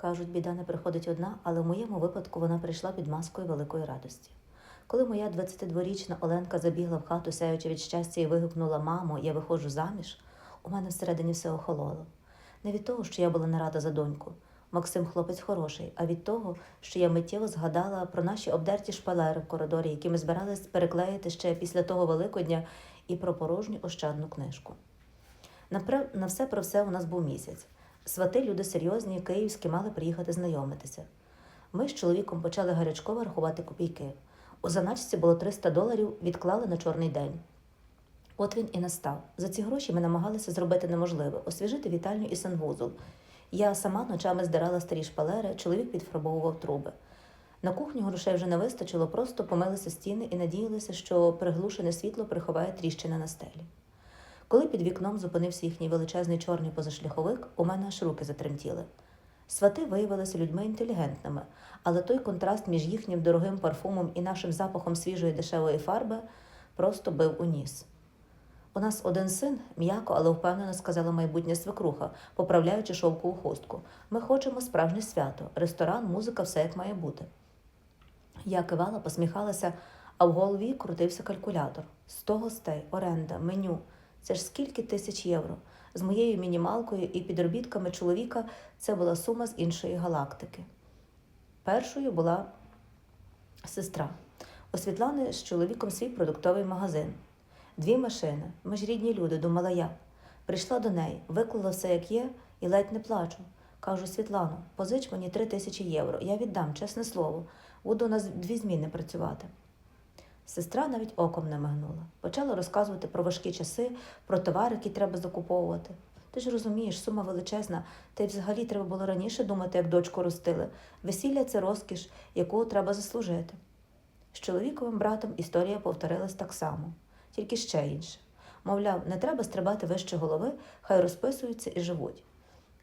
Кажуть, біда не приходить одна, але в моєму випадку вона прийшла під маскою великої радості. Коли моя 22-річна Оленка забігла в хату, сяючи від щастя, і вигукнула Мамо, я виходжу заміж, у мене всередині все охололо. Не від того, що я була не рада за доньку. Максим хлопець хороший, а від того, що я миттєво згадала про наші обдерті шпалери в коридорі, які ми збирались переклеїти ще після того Великодня, і про порожню ощадну книжку. На все про все у нас був місяць. Свати, люди серйозні, київські, мали приїхати знайомитися. Ми з чоловіком почали гарячково рахувати копійки. У заначці було 300 доларів, відклали на чорний день. От він і настав. За ці гроші ми намагалися зробити неможливе освіжити вітальню і санвузол. Я сама ночами здирала старі шпалери, чоловік підфарбовував труби. На кухню грошей вже не вистачило, просто помилися стіни і надіялися, що приглушене світло приховає тріщини на стелі. Коли під вікном зупинився їхній величезний чорний позашляховик, у мене аж руки затремтіли. Свати виявилися людьми інтелігентними, але той контраст між їхнім дорогим парфумом і нашим запахом свіжої дешевої фарби просто бив у ніс. У нас один син, м'яко, але впевнено сказала майбутня свекруха, поправляючи шовкову хустку. Ми хочемо справжнє свято, ресторан, музика, все як має бути. Я кивала, посміхалася, а в голові крутився калькулятор. Сто гостей, оренда, меню. Це ж скільки тисяч євро. З моєю мінімалкою і підробітками чоловіка це була сума з іншої галактики. Першою була сестра. У Світлани з чоловіком свій продуктовий магазин. Дві машини. Ми ж рідні люди, думала я. Прийшла до неї, виклала все, як є, і ледь не плачу. Кажу, Світлано, позич мені три тисячі євро. Я віддам, чесне слово. Буду у нас дві зміни працювати. Сестра навіть оком не мигнула. Почала розказувати про важкі часи, про товари, які треба закуповувати. Ти ж розумієш, сума величезна, та й взагалі треба було раніше думати, як дочку ростили. Весілля це розкіш, яку треба заслужити. З чоловіковим братом історія повторилась так само, тільки ще інше. Мовляв, не треба стрибати вище голови, хай розписуються і живуть.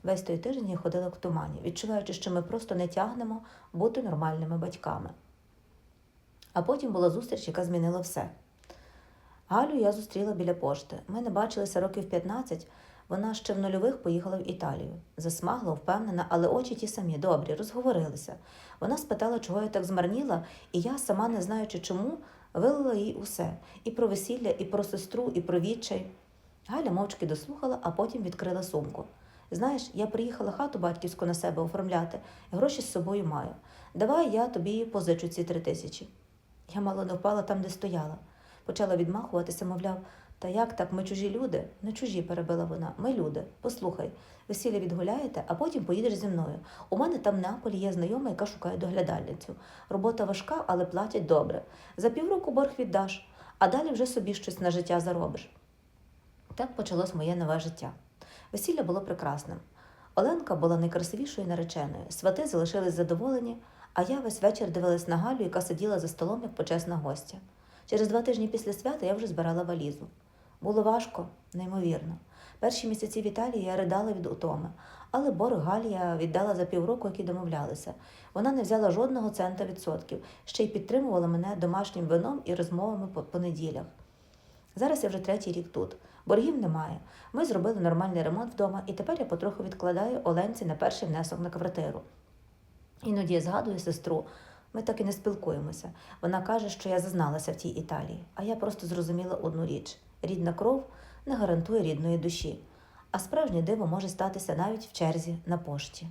Весь той тиждень я ходила в тумані, відчуваючи, що ми просто не тягнемо бути нормальними батьками. А потім була зустріч, яка змінила все. Галю я зустріла біля пошти. Ми не бачилися років 15. Вона ще в нульових поїхала в Італію. Засмагла, впевнена, але очі ті самі, добрі, розговорилися. Вона спитала, чого я так змарніла, і я, сама не знаючи чому, вилила їй усе і про весілля, і про сестру, і про відчай. Галя мовчки дослухала, а потім відкрила сумку. Знаєш, я приїхала хату батьківську на себе оформляти, гроші з собою маю. Давай я тобі позичу ці три тисячі. Я мало не впала там, де стояла. Почала відмахуватися, мовляв, та як так, ми чужі люди? Не чужі, перебила вона. Ми люди. Послухай, весілля відгуляєте, а потім поїдеш зі мною. У мене там в Неаполі є знайома, яка шукає доглядальницю. Робота важка, але платять добре. За півроку борг віддаш, а далі вже собі щось на життя заробиш. Так почалось моє нове життя. Весілля було прекрасним. Оленка була найкрасивішою нареченою, свати залишились задоволені, а я весь вечір дивилась на Галю, яка сиділа за столом як почесна гостя. Через два тижні після свята я вже збирала валізу. Було важко, неймовірно. Перші місяці в Італії я ридала від утоми, але борг Галі я віддала за півроку, які домовлялися. Вона не взяла жодного цента відсотків, ще й підтримувала мене домашнім вином і розмовами по понеділях. Зараз я вже третій рік тут. Боргів немає. Ми зробили нормальний ремонт вдома, і тепер я потроху відкладаю Оленці на перший внесок на квартиру. Іноді я згадую сестру. Ми так і не спілкуємося. Вона каже, що я зазналася в тій Італії, а я просто зрозуміла одну річ: рідна кров не гарантує рідної душі, а справжнє диво може статися навіть в черзі на пошті.